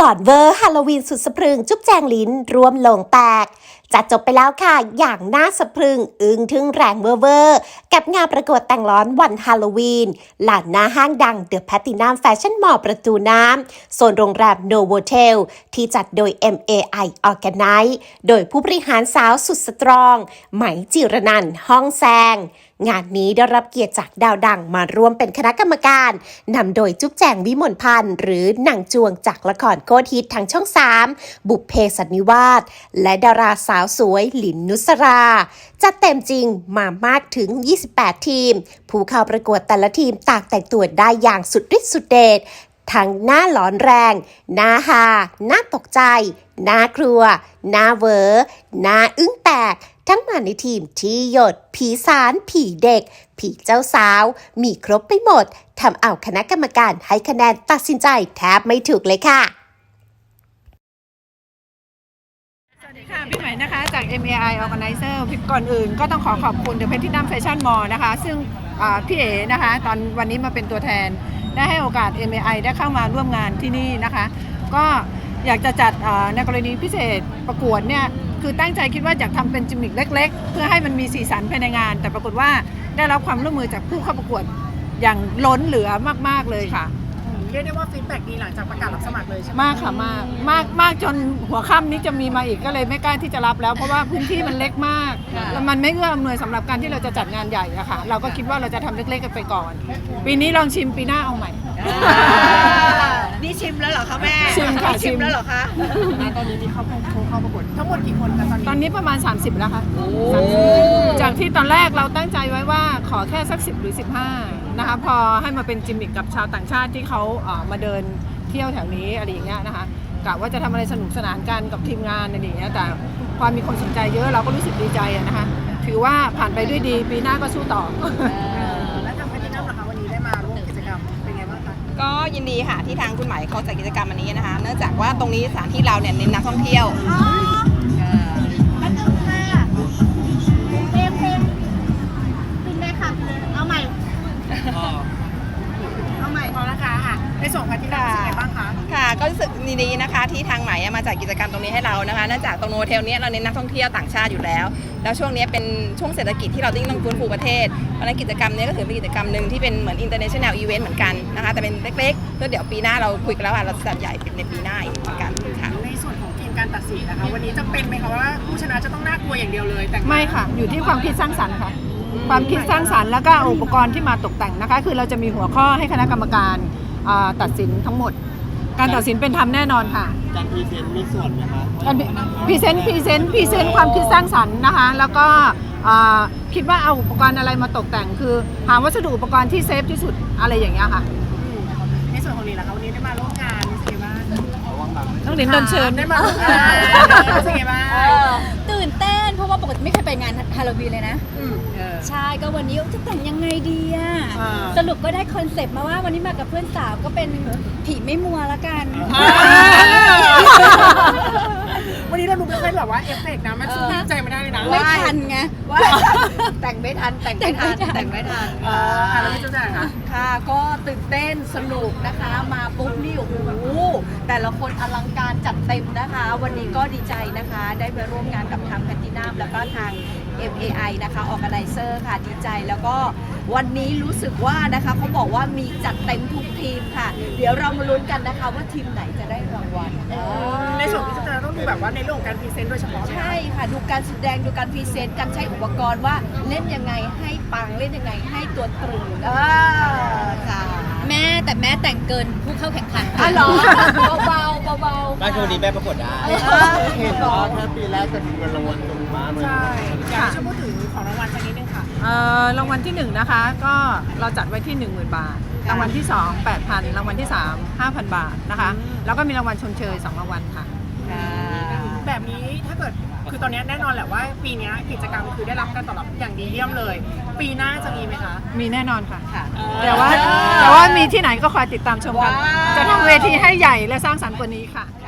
หลอดเวอร์ฮาโลวีนสุดสะพรึง จุ๊บแจงลิ้นรวมลงแตก จัดจบไปแล้วค่ะ อย่างน่าสะพรึง อึ้งทึ่งแรงเวอร์เวอร์กับงานประกวดแต่งร้อนวันฮาโลวีนหลานหน้าห้างดังเดอะแพตตินัมแฟชั่นมอลล์ประตูน้ำโซนโรงแรมโนโวเทลที่จัดโดย MAI Organize โดยผู้บริหารสาวสุดสตรอง ไหมจิรนันห้องแซงงานนี้ได้รับเกียรติจากดาวดังมาร่วมเป็นคณะกรรมการนำโดยจุ๊บแจงวิมลพันธ์หรือหนังจวงจากละครโคตรฮิตทางช่อง 3 บุพเพสันนิวาสและดาราสาวสวยหลินนุสราจัดเต็มจริงมามากถึง 28 ทีม ผู้เข้าประกวดแต่ละทีมต่างแต่งตัวได้อย่างสุดฤทธิ์สุดเดชทั้งหน้าหลอนแรง หน้าฮา หน้าตกใจ หน้ากลัว หน้าเวอหน้าอึ้งแตก ทั้งมาในทีมที่หยด ผีสาร ผีเด็ก ผีเจ้าสาว มีครบไปหมด ทำเอาคณะกรรมการให้คะแนนตัดสินใจแทบไม่ถูกเลยค่ะ ค่ะพี่ใหม่นะคะจาก MAI Organizer ก่อนอื่นก็ต้องขอขอบคุณ The Platinum Fashion Mall นะคะ ซึ่งอ่าพี่เอ๋นะคะ ตอนวันนี้มาเป็นตัวแทน ได้ให้โอกาส MAI ได้เข้ามาร่วมงานที่นี่นะคะ ก็อยากจะจัดอ่าในกรณีพิเศษประกวดเนี่ย คือตั้งใจคิดว่าอยากทำเป็นจิมมิกเล็ก ๆ เพื่อให้มันมีสีสันภายในงาน แต่ปรากฏว่าได้รับความร่วมมือจากผู้เข้าประกวดอย่างล้นเหลือมากๆเลยค่ะ เรียกได้ว่าฟีดแบ็กดีหลังจากประกาศรับสมัครเลยใช่ไหมมากค่ะมากมากมากจนหัวค่ำนี้จะมีมาอีกก็เลยไม่กล้าที่จะรับแล้ว เพราะว่าพื้นที่มันเล็กมากแล้วมันไม่เอื้ออำนวยสำหรับการที่เราจะจัดงานใหญ่อะค่ะเราก็คิดว่าเราจะทำเล็กๆกันไปก่อน ปีนี้ลองชิมปีหน้าเอาใหม่ นี่ชิมแล้วเหรอคะแม่ชิมค่ะนี่ชิชิมมแล้วเหรอคะ ตอนนี้มีเข้าเข้าประกวดทั้งหมดกี่คนคะตอนนี้ ตอนนี้ประมาณ 30 แล้วค่ะ30จากที่ตอนแรกเราตั้งใจไว้ว่า ขอแค่สัก 10 หรือ 15 นะคะ พอให้มาเป็นจิมมิกกับชาวต่างชาติที่เขาเอ่อมาเดินเที่ยวแถวนี้อะไรอย่างเงี้ยนะคะกะว่าจะทำอะไรสนุกสนานกันกับทีมงานอะไรอย่างเงี้ยแต่ความมีคนสนใจเยอะเราก็รู้สึกดีใจอะนะคะ ถือว่าผ่านไปด้วยดีปีหน้าก็สู้ต่อ และทางแพทย์นัมนะคะวันนี้ได้มาร่วมกิจกรรมเป็นไงบ้างคะ ก็ยินดีค่ะที่ทางคุณหมายเขาจัดกิจกรรมอันนี้นะคะ เนื่องจากว่าตรงนี้สถานที่เราเนี่ยเน้นนักท่องเที่ยว ดีๆนะคะที่ทางไหมายมาจัดกิจกรรมตรงนี้ให้เรานะคะเนื่องจากตรงโนเทลเนี้ยเราเน้นนักท่องเที่ยวต่างชาติอยู่แล้ว แล้วช่วงนี้เป็นช่วงเศรษฐกิจที่เราต้องฟื้นฟูประเทศเพราะฉะนั้นกิจกรรมเนี้ก็ถือเป็นกิจกรรมหนึ่งที่เป็นเหมือน international event เหมือนกันนะคะแต่เป็นเล็กๆแล้วเดี๋ยวปีหน้าเราคุยกันแล้วว่าเราจะจัดใหญ่เป็นในปีหน้าอีกเหมือนกันค่ะในส่วนของเกณฑ์การตัดสินนะคะวันนี้จะเป็นไหมคะว่าผู้ชนะจะต้องน่ากลัวอย่างเดียวเลย แต่งไม่ค่ะ อยู่ที่ความคิดสร้างสรรค์ค่ะความคิดสร้างสรรค์แล้วก็อุปกรณ์ที่มาตกแต่งนะคะ คือเราจะมีหัวข้อให้คณะกรรมการอ่าตัดสินทั้งหมด การตัดสินเป็นธรรมแน่นอนค่ะ การพรีเซนต์มีส่วนไหมคะการพรีเซนต์พรีเซนต์พรีเซนต์ความคิดสร้างสรรค์นะคะ แล้วก็อ่าคิดว่าเอาอุปกรณ์อะไรมาตกแต่ง คือหาวัสดุอุปกรณ์ที่เซฟที่สุดอะไรอย่างเงี้ยค่ะในส่วนของลีนะคะวันนี้ได้มาร่วมงานรู้สึกไงบ้างต้องหลินโดนเชิญได้มาร่วมงานรู้สึกไงบ้างตื่นเต้นเพราะว่าปกติไม่เคยไปงานฮาโลวีนเลยนะใช่ก็วันนี้จะแต่งยังไงดีอะอ่า สรุปก็ได้คอนเซปต์มาว่าวันนี้มากับเพื่อนสาวก็เป็นผีไม่มัวละกันวันนี้เราดูไม่ค่อยแบบว่าเอฟเฟกต์นะ มันสู้ใจไม่ได้เลยนะไม่ทันไงแต่งไม่ทันแต่งไม่ทันแต่งไม่ทันเอออะแล้วพี่จุ๊บแจงคะค่ะก็ตื่นเต้นสนุกนะคะ มาปุ๊บนี่โอ้โหแต่ละคนอลังการจัดเต็มนะคะ วันนี้ก็ดีใจนะคะ ได้ไปร่วมงานกับทางแพตตินัมแล้วก็ทาง MAI นะคะ Organizer ค่ะดีใจแล้วก็วันนี้รู้สึกว่านะคะเขาบอกว่ามีจัดเต็มทุกทีมค่ะ เดี๋ยวเรามาลุ้นกันนะคะว่าทีมไหนจะได้รางวัลในส่วนพี่จุ๊บแจงต้องดูแบบว่าในเรื่องของการพรีเซนต์โดยเฉพาะไหมคะใช่ค่ะ ดูการแสดงดูการพรีเซนต์การใช้อุปกรณ์ว่าเล่นยังไงให้ปังเล่นยังไงให้ตัวตรึงเออค่ะแม่แต่แม่แต่งเกินผู้เข้าแข่งขันอ๋อเหรอเบาๆเบาๆ บ้านคือวันนี้แม่ประกวดได้เออเห็นว่าแค่ปีแรกจะมีเงินรางวัล เอ่อรางวัลที่1นะคะ ก็เราจัดไว้ที่ 10,000 บาท รางวัลที่ 2 8,000 รางวัลที่ 3 5,000 บาทนะคะ แล้วก็มีรางวัลชมเชย2รางวัลค่ะ แบบนี้ถ้าเกิดคือตอนนี้แน่นอนแหละว่า ปีนี้กิจกรรมคือได้รับการตอบรับอย่างดีเยี่ยมเลย ปีหน้าจะมีไหมคะมีแน่นอนค่ะ ค่ะ แต่ว่าแต่ว่ามีที่ไหนก็คอยติดตามชมกันว้าว จะทำเวทีให้ใหญ่และสร้างสรรค์กว่านี้ค่ะค่ะ